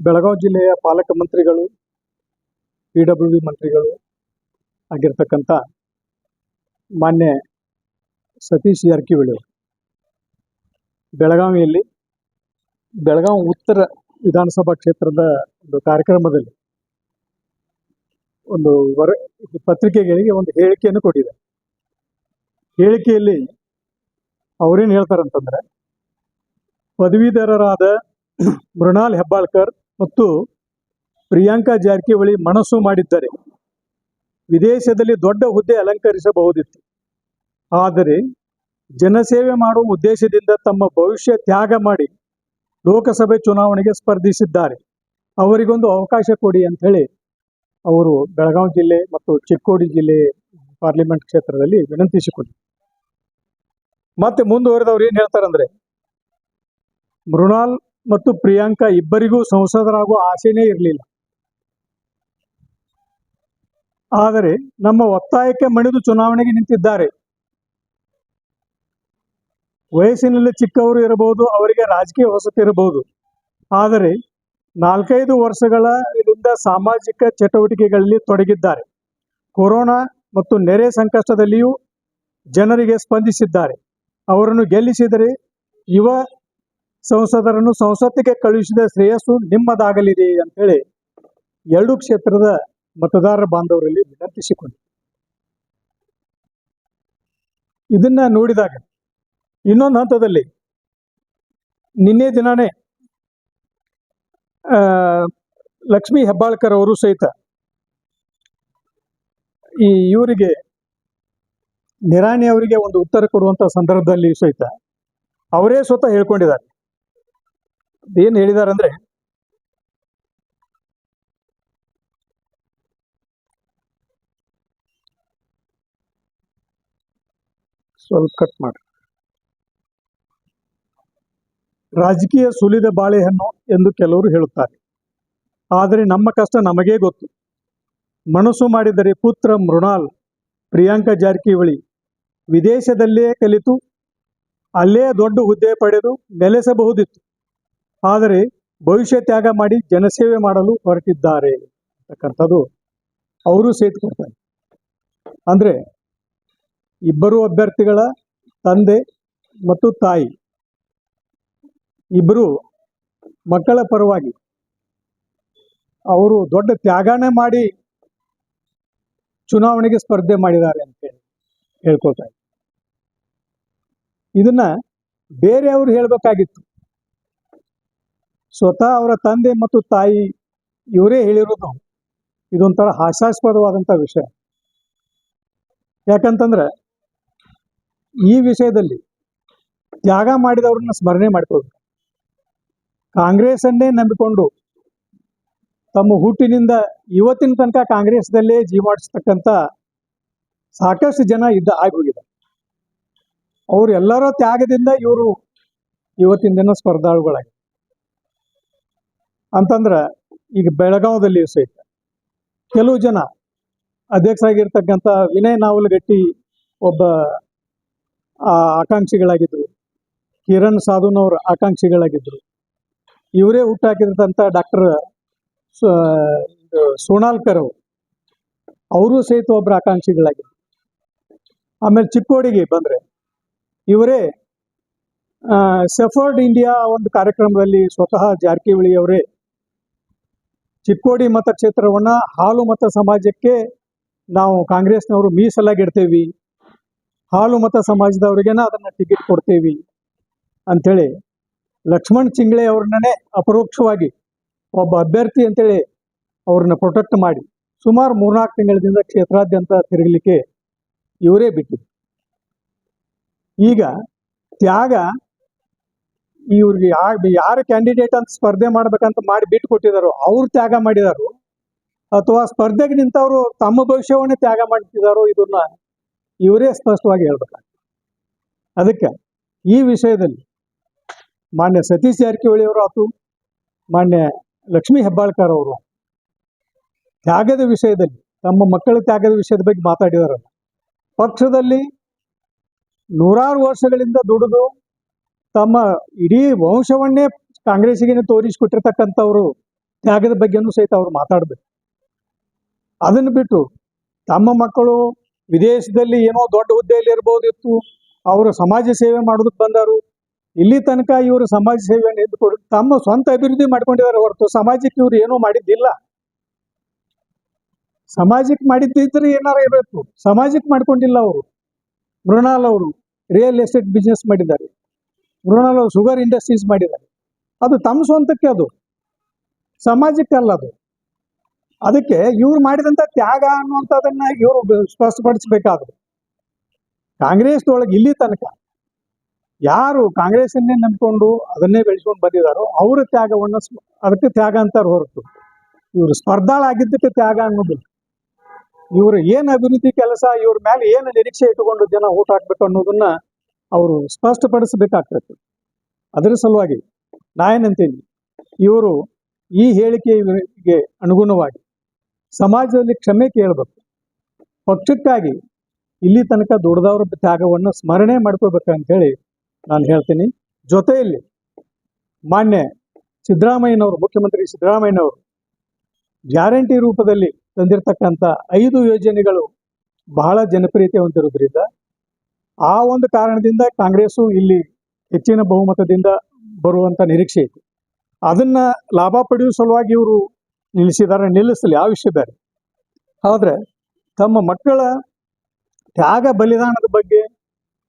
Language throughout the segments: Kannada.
ಬೆಳಗಾವಿ ಜಿಲ್ಲೆಯ ಪಾಲಕ ಮಂತ್ರಿಗಳು, ಪಿ ಡಬ್ಲ್ಯೂ ಡಿ ಮಂತ್ರಿಗಳು ಆಗಿರ್ತಕ್ಕಂಥ ಮಾನ್ಯ ಸತೀಶ್ ಜಾರಕಿಹೊಳಿ ಬೆಳಗಾವಿಯಲ್ಲಿ, ಬೆಳಗಾವಿ ಉತ್ತರ ವಿಧಾನಸಭಾ ಕ್ಷೇತ್ರದ ಒಂದು ಕಾರ್ಯಕ್ರಮದಲ್ಲಿ ಒಂದು ವರ, ಪತ್ರಿಕೆಗಳಿಗೆ ಒಂದು ಹೇಳಿಕೆಯನ್ನು ಕೊಟ್ಟಿದೆ ಹೇಳಿಕೆಯಲ್ಲಿ ಅವರೇನು ಹೇಳ್ತಾರಂತಂದ್ರೆ, ಪದವೀಧರರಾದ ಮೃಣಾಲ್ ಹೆಬ್ಬಾಳ್ಕರ್ ಮತ್ತು ಪ್ರಿಯಾಂಕಾ ಜಾರಕಿಹೊಳಿ ಮನಸ್ಸು ಮಾಡಿದ್ದಾರೆ. ವಿದೇಶದಲ್ಲಿ ದೊಡ್ಡ ಹುದ್ದೆ ಅಲಂಕರಿಸಬಹುದಿತ್ತು. ಆದರೆ ಜನಸೇವೆ ಮಾಡುವ ಉದ್ದೇಶದಿಂದ ತಮ್ಮ ಭವಿಷ್ಯ ತ್ಯಾಗ ಮಾಡಿ ಲೋಕಸಭೆ ಚುನಾವಣೆಗೆ ಸ್ಪರ್ಧಿಸಿದ್ದಾರೆ. ಅವರಿಗೊಂದು ಅವಕಾಶ ಕೊಡಿ ಅಂತ ಹೇಳಿ ಅವರು ಬೆಳಗಾವಿ ಜಿಲ್ಲೆ ಮತ್ತು ಚಿಕ್ಕೋಡಿ ಜಿಲ್ಲೆ ಪಾರ್ಲಿಮೆಂಟ್ ಕ್ಷೇತ್ರದಲ್ಲಿ ವಿನಂತಿಸಿಕೊಂಡರು ಮತ್ತೆ ಮುಂದುವರೆದವ್ರು ಏನ್ ಹೇಳ್ತಾರಂದ್ರೆ ಮೃಣಾಲ್ ಮತ್ತು ಪ್ರಿಯಾಂಕಾ ಇಬ್ಬರಿಗೂ ಸಂಸದರಾಗುವ ಆಸೆನೇ ಇರಲಿಲ್ಲ. ಆದರೆ ನಮ್ಮ ಒತ್ತಾಯಕ್ಕೆ ಮಣಿದು ಚುನಾವಣೆಗೆ ನಿಂತಿದ್ದಾರೆ. ವಯಸ್ಸಿನಲ್ಲಿ ಚಿಕ್ಕವರು ಇರಬಹುದು, ಅವರಿಗೆ ರಾಜಕೀಯ ಹೊಸತಿರಬಹುದು ಆದರೆ ನಾಲ್ಕೈದು ವರ್ಷಗಳಿಂದ ಸಾಮಾಜಿಕ ಚಟುವಟಿಕೆಗಳಲ್ಲಿ ತೊಡಗಿದ್ದಾರೆ. ಕೊರೋನಾ ಮತ್ತು ನೆರೆ ಸಂಕಷ್ಟದಲ್ಲಿಯೂ ಜನರಿಗೆ ಸ್ಪಂದಿಸಿದ್ದಾರೆ. ಅವರನ್ನು ಗೆಲ್ಲಿಸಿದರೆ ಯುವ ಸಂಸದರನ್ನು ಸಂಸತ್ತಿಗೆ ಕಳುಹಿಸಿದ ಶ್ರೇಯಸ್ಸು ನಿಮ್ಮದಾಗಲಿದೆ ಅಂತೇಳಿ ಎರಡು ಕ್ಷೇತ್ರದ ಮತದಾರರ ಬಾಂಧವರಲ್ಲಿ ವಿನಂತಿಸಿಕೊಂಡಿದೆ ಇದನ್ನ ನೋಡಿದಾಗ ಇನ್ನೊಂದು ಹಂತದಲ್ಲಿ ನಿನ್ನೆ ದಿನಾನೇ ಲಕ್ಷ್ಮೀ ಹೆಬ್ಬಾಳ್ಕರ್ ಅವರು ಸಹಿತ ಈ ಇವರಿಗೆ ನಿರಾಣಿ ಅವರಿಗೆ ಒಂದು ಉತ್ತರ ಕೊಡುವಂತ ಸಂದರ್ಭದಲ್ಲಿ ಸಹಿತ ಅವರೇ ಸ್ವತಃ ಹೇಳ್ಕೊಂಡಿದ್ದಾರೆ. ಏನ್ ಹೇಳಿದ್ದಾರೆ ಅಂದ್ರೆ ಸ್ವಲ್ಪ ಕಟ್ ಮಾಡಿ. ರಾಜಕೀಯ ಸುಲಿದ ಬಾಳೆಹಣ್ಣು ಎಂದು ಕೆಲವರು ಹೇಳುತ್ತಾರೆ. ಆದರೆ ನಮ್ಮ ಕಷ್ಟ ನಮಗೇ ಗೊತ್ತು. ಮನಸ್ಸು ಮಾಡಿದರೆ ಪುತ್ರ ಮೃಣಾಲ್, ಪ್ರಿಯಾಂಕಾ ಜಾರಕಿಹೊಳಿ ವಿದೇಶದಲ್ಲೇ ಕಲಿತು, ಅಲ್ಲೇ ದೊಡ್ಡ ಹುದ್ದೆ ಪಡೆದು ನೆಲೆಸಬಹುದಿತ್ತು. ಆದರೆ ಭವಿಷ್ಯ ತ್ಯಾಗ ಮಾಡಿ ಜನಸೇವೆ ಮಾಡಲು ಹೊರಟಿದ್ದಾರೆ ಅಂತಕ್ಕಂಥದ್ದು ಅವರು ಸಹಿತ ಕೊಡ್ತಾರೆ ಅಂದ್ರೆ ಇಬ್ಬರು ಅಭ್ಯರ್ಥಿಗಳ ತಂದೆ ಮತ್ತು ತಾಯಿ. ಇಬ್ಬರು ಮಕ್ಕಳ ಪರವಾಗಿ ಅವರು ದೊಡ್ಡ ತ್ಯಾಗನೇ ಮಾಡಿ ಚುನಾವಣೆಗೆ ಸ್ಪರ್ಧೆ ಮಾಡಿದ್ದಾರೆ ಅಂತ ಹೇಳಿ ಹೇಳ್ಕೊಳ್ತಾರೆ. ಇದನ್ನ ಬೇರೆಯವರು ಹೇಳ್ಬೇಕಾಗಿತ್ತು. ಸ್ವತಃ ಅವರ ತಂದೆ ಮತ್ತು ತಾಯಿ ಇವರೇ ಹೇಳಿರೋದು ಇದೊಂಥರ ಹಾಸ್ಯಾಸ್ಪದವಾದಂಥ ವಿಷಯ. ಯಾಕಂತಂದ್ರೆ ಈ ವಿಷಯದಲ್ಲಿ ತ್ಯಾಗ ಮಾಡಿದವ್ರನ್ನ ಸ್ಮರಣೆ ಮಾಡ್ಕೋಬೇಕು ಕಾಂಗ್ರೆಸ್ಸನ್ನೇ ನಂಬಿಕೊಂಡು ತಮ್ಮ ಹುಟ್ಟಿನಿಂದ ಇವತ್ತಿನ ತನಕ ಕಾಂಗ್ರೆಸ್ದಲ್ಲೇ ಜೀವಾಡಿಸ್ತಕ್ಕಂಥ ಸಾಕಷ್ಟು ಜನ ಇದ್ದ ಆಗಿ ಹೋಗಿದೆ ಅವ್ರು ಎಲ್ಲರ ತ್ಯಾಗದಿಂದ ಇವರು ಇವತ್ತಿನ ದಿನ ಸ್ಪರ್ಧಾಳುಗಳಾಗಿ ಅಂತಂದ್ರ ಈಗ ಬೆಳಗಾವದಲ್ಲಿ ಸಹಿತ ಕೆಲವು ಜನ ಅಧ್ಯಕ್ಷರಾಗಿರ್ತಕ್ಕಂಥ ವಿನಯ್ ನಾವಲಗಟ್ಟಿ ಒಬ್ಬ ಆ, ಆಕಾಂಕ್ಷಿಗಳಾಗಿದ್ರು ಕಿರಣ್ ಸಾಧುನವ್ರ ಆಕಾಂಕ್ಷಿಗಳಾಗಿದ್ದರು. ಇವರೇ ಹುಟ್ಟಾಕಿರ್ತಂಥ ಡಾಕ್ಟರ್ ಸೋನಾಲ್ಕರ್ ಅವರು. ಅವರು ಸಹಿತ ಒಬ್ಬರ ಆಕಾಂಕ್ಷಿಗಳಾಗಿದ್ರು ಆಮೇಲೆ ಚಿಕ್ಕೋಡಿಗೆ ಬಂದ್ರೆ ಇವರೇ ಸೆಫರ್ಡ್ ಇಂಡಿಯಾ ಒಂದು ಕಾರ್ಯಕ್ರಮದಲ್ಲಿ ಸ್ವತಃ ಜಾರಕಿಹೊಳಿ ಅವರೇ ಚಿಕ್ಕೋಡಿ ಮತಕ್ಷೇತ್ರವನ್ನು ಹಾಲು ಮತ ಸಮಾಜಕ್ಕೆ ನಾವು ಕಾಂಗ್ರೆಸ್ನವರು ಮೀಸಲಾಗಿಡ್ತೇವೆ ಹಾಲು ಮತ ಸಮಾಜದವರಿಗೇನ ಅದನ್ನ ಟಿಕೆಟ್ ಕೊಡ್ತೇವೆ ಅಂಥೇಳಿ ಲಕ್ಷ್ಮಣ್ ಚಿಂಗ್ಳೆ ಅವ್ರನ್ನೇ ಅಪರೋಕ್ಷವಾಗಿ ಒಬ್ಬ ಅಭ್ಯರ್ಥಿ ಅಂತೇಳಿ ಅವ್ರನ್ನ ಪ್ರೊಟೆಕ್ಟ್ ಮಾಡಿ ಸುಮಾರು ಮೂರ್ನಾಲ್ಕು ತಿಂಗಳಿಂದ ಕ್ಷೇತ್ರಾದ್ಯಂತ ತಿರುಗಲಿಕ್ಕೆ ಇವರೇ ಬಿಟ್ಟಿದ್ರು. ಈಗ ತ್ಯಾಗ ಇವ್ರಿಗೆ ಯಾರು ಕ್ಯಾಂಡಿಡೇಟ್ ಅಂತ ಸ್ಪರ್ಧೆ ಮಾಡ್ಬೇಕಂತ ಮಾಡಿ ಬಿಟ್ಟು ಕೊಟ್ಟಿದಾರೋ, ಅವ್ರು ತ್ಯಾಗ ಮಾಡಿದಾರು, ಅಥವಾ ಸ್ಪರ್ಧೆಗೆ ನಿಂತವರು ತಮ್ಮ ಭವಿಷ್ಯವನ್ನೇ ತ್ಯಾಗ ಮಾಡ್ತಿದಾರೋ ಇದನ್ನ ಇವರೇ ಸ್ಪಷ್ಟವಾಗಿ ಹೇಳ್ಬೇಕಾಗ್ತದೆ. ಅದಕ್ಕೆ ಈ ವಿಷಯದಲ್ಲಿ ಮಾನ್ಯ ಸತೀಶ್ ಜಾರಕಿಹೊಳಿ ಅವರು ಆತು, ಮಾನ್ಯ ಲಕ್ಷ್ಮೀ ಹೆಬ್ಬಾಳ್ಕರ್ ಅವರು ತ್ಯಾಗದ ವಿಷಯದಲ್ಲಿ, ತಮ್ಮ ಮಕ್ಕಳ ತ್ಯಾಗದ ವಿಷಯದ ಬಗ್ಗೆ ಮಾತಾಡಿದಾರಲ್ಲ. ಪಕ್ಷದಲ್ಲಿ ನೂರಾರು ವರ್ಷಗಳಿಂದ ದುಡಿದು ತಮ್ಮ ಇಡೀ ವಂಶವನ್ನೇ ಕಾಂಗ್ರೆಸ್ಸಿಗೆ ತೋರಿಸಿಕೊಟ್ಟಿರ್ತಕ್ಕಂಥವ್ರು ತ್ಯಾಗದ ಬಗ್ಗೆನೂ ಸಹಿತ ಅವ್ರು ಮಾತಾಡಬೇಕು. ಅದನ್ನು ಬಿಟ್ಟು ತಮ್ಮ ಮಕ್ಕಳು ವಿದೇಶದಲ್ಲಿ ಏನೋ ದೊಡ್ಡ ಹುದ್ದೆಯಲ್ಲಿ ಇರ್ಬೋದಿತ್ತು, ಅವರು ಸಮಾಜ ಸೇವೆ ಮಾಡೋದಕ್ಕೆ ಬಂದರು. ಇಲ್ಲಿ ತನಕ ಇವರು ಸಮಾಜ ಸೇವೆಯನ್ನು ಎದ್ದುಕೊಡು, ತಮ್ಮ ಸ್ವಂತ ಅಭಿವೃದ್ಧಿ ಮಾಡ್ಕೊಂಡಿದ್ದಾರೆ ಹೊರತು ಸಮಾಜಕ್ಕೆ ಇವರು ಏನೂ ಮಾಡಿದ್ದಿಲ್ಲ. ಸಮಾಜಕ್ಕೆ ಮಾಡಿದ್ದಿದ್ರೆ ಏನಾರ ಇರಬೇಕು. ಸಮಾಜಕ್ಕೆ ಮಾಡ್ಕೊಂಡಿಲ್ಲ ಅವರು. ಮೃಣಾಲ್ ಅವರು ರಿಯಲ್ ಎಸ್ಟೇಟ್ ಬಿಸ್ನೆಸ್ ಮಾಡಿದ್ದಾರೆ. ಮೃಣಾಲ್ ಶುಗರ್ ಇಂಡಸ್ಟ್ರೀಸ್ ಮಾಡಿದ್ದಾರೆ. ಅದು ತಮ್ಮ ಸ್ವಂತಕ್ಕೆ ಅದು. ಸಮಾಜಕ್ಕೆ ಅಲ್ಲ ಅದು. ಅದಕ್ಕೆ ಇವ್ರು ಮಾಡಿದಂಥ ತ್ಯಾಗ ಅನ್ನುವಂಥದ್ದನ್ನ ಇವರು ಸ್ಪಷ್ಟಪಡಿಸಬೇಕಾದ್ರು ಕಾಂಗ್ರೆಸ್ದೊಳಗೆ ಇಲ್ಲಿ ತನಕ ಯಾರು ಕಾಂಗ್ರೆಸ್ಸನ್ನೇ ನಂಬಿಕೊಂಡು ಅದನ್ನೇ ಬೆಳೆಸ್ಕೊಂಡು ಬಂದಿದ್ದಾರೋ ಅವರ ತ್ಯಾಗವನ್ನು ಅದಕ್ಕೆ ತ್ಯಾಗ ಅಂತಾರೆ ಹೊರತು. ಇವರು ಸ್ಪರ್ಧಾಳಾಗಿದ್ದಕ್ಕೆ ತ್ಯಾಗ ಅನ್ನೋದಿಲ್ಲ. ಇವರು ಏನು ಅಭಿವೃದ್ಧಿ ಕೆಲಸ, ಇವ್ರ ಮೇಲೆ ಏನು ನಿರೀಕ್ಷೆ ಇಟ್ಟುಕೊಂಡು ಜನ ಊಟ ಹಾಕ್ಬೇಕು ಅನ್ನೋದನ್ನ ಅವರು ಸ್ಪಷ್ಟಪಡಿಸಬೇಕಾಗ್ತದೆ. ಅದರ ಸಲುವಾಗಿ ನಾ ಇವರು ಈ ಹೇಳಿಕೆಗೆ ಅನುಗುಣವಾಗಿ ಸಮಾಜದಲ್ಲಿ ಕ್ಷಮೆ ಕೇಳಬೇಕು. ಪಕ್ಷಕ್ಕಾಗಿ ಇಲ್ಲಿ ತನಕ ದುಡ್ದವ್ರ ತ್ಯಾಗವನ್ನು ಸ್ಮರಣೆ ಮಾಡ್ಕೋಬೇಕಂತೇಳಿ ನಾನು ಹೇಳ್ತೀನಿ. ಜೊತೆಯಲ್ಲಿ ಮಾನ್ಯ ಸಿದ್ದರಾಮಯ್ಯನವರು, ಮುಖ್ಯಮಂತ್ರಿ ಸಿದ್ದರಾಮಯ್ಯನವರು ಗ್ಯಾರಂಟಿ ರೂಪದಲ್ಲಿ ತಂದಿರತಕ್ಕಂಥ ಐದು ಯೋಜನೆಗಳು ಬಹಳ ಜನಪ್ರಿಯತೆ ಹೊಂದಿರೋದ್ರಿಂದ ಆ ಒಂದು ಕಾರಣದಿಂದ ಕಾಂಗ್ರೆಸ್ಸು ಇಲ್ಲಿ ಹೆಚ್ಚಿನ ಬಹುಮತದಿಂದ ಬರುವಂಥ ನಿರೀಕ್ಷೆ ಇತ್ತು ಅದನ್ನ ಲಾಭ ಪಡೆಯುವ ಸಲುವಾಗಿ ಇವರು ನಿಲ್ಲಿಸಿದ್ದಾರೆ, ನಿಲ್ಲಿಸಲಿ, ಆ ವಿಷಯ ಬೇರೆ. ಆದರೆ ತಮ್ಮ ಮಕ್ಕಳ ತ್ಯಾಗ ಬಲಿದಾನದ ಬಗ್ಗೆ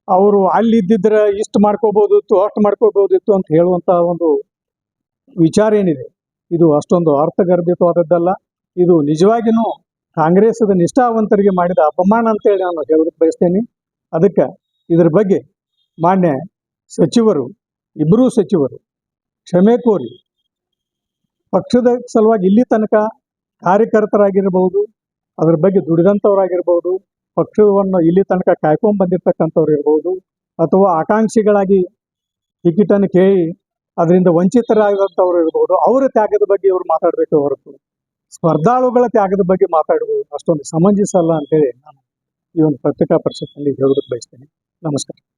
ಅವರು ಅಲ್ಲಿ ಇದ್ದಿದ್ರೆ ಇಷ್ಟು ಮಾಡ್ಕೋಬೋದಿತ್ತು ಅಷ್ಟು ಮಾಡ್ಕೋಬೋದಿತ್ತು ಅಂತ ಹೇಳುವಂಥ ಒಂದು ವಿಚಾರ ಏನಿದೆ? ಇದು ಅಷ್ಟೊಂದು ಅರ್ಥಗರ್ಭಿತವಾದದ್ದಲ್ಲ. ಇದು ನಿಜವಾಗಿಯೂ ಕಾಂಗ್ರೆಸ್ದ ನಿಷ್ಠಾವಂತರಿಗೆ ಮಾಡಿದ ಅಪಮಾನ ಅಂತೇಳಿ ನಾನು ಹೇಳೋದಕ್ಕೆ ಬಯಸ್ತೇನೆ. ಅದಕ್ಕೆ ಇದ್ರ ಬಗ್ಗೆ ಮಾನ್ಯ ಸಚಿವರು ಇಬ್ಬರೂ ಸಚಿವರು ಕ್ಷಮೆ ಕೋರಿ ಪಕ್ಷದ ಸಲುವಾಗಿ ಇಲ್ಲಿ ತನಕ ಕಾರ್ಯಕರ್ತರಾಗಿರ್ಬೋದು ಅದ್ರ ಬಗ್ಗೆ ದುಡಿದಂಥವರಾಗಿರ್ಬೋದು ಪಕ್ಷವನ್ನು ಇಲ್ಲಿ ತನಕ ಕಾಯ್ಕೊಂಡ್ ಬಂದಿರ್ತಕ್ಕಂಥವ್ರು ಇರ್ಬೋದು ಅಥವಾ ಆಕಾಂಕ್ಷಿಗಳಾಗಿ ಟಿಕೆಟನ್ನು ಕೇಳಿ ಅದರಿಂದ ವಂಚಿತರಾದಂಥವ್ರು ಇರ್ಬೋದು ಅವರ ತ್ಯಾಗದ ಬಗ್ಗೆ ಇವರು ಮಾತಾಡಬೇಕು ಹೊರತು. ಸ್ಪರ್ಧಾಳುಗಳ ತ್ಯಾಗದ ಬಗ್ಗೆ ಮಾತಾಡುವುದು ಅಷ್ಟೊಂದು ಸಮಂಜಸ ಅಲ್ಲ ಅಂತೇಳಿ ನಾನು ಈ ಒಂದು ಪತ್ರಿಕಾ ಪರಿಷತ್ನಲ್ಲಿ ಹೇಳೋದಕ್ಕೆ ಬಯಸ್ತೇನೆ. ನಮಸ್ಕಾರ.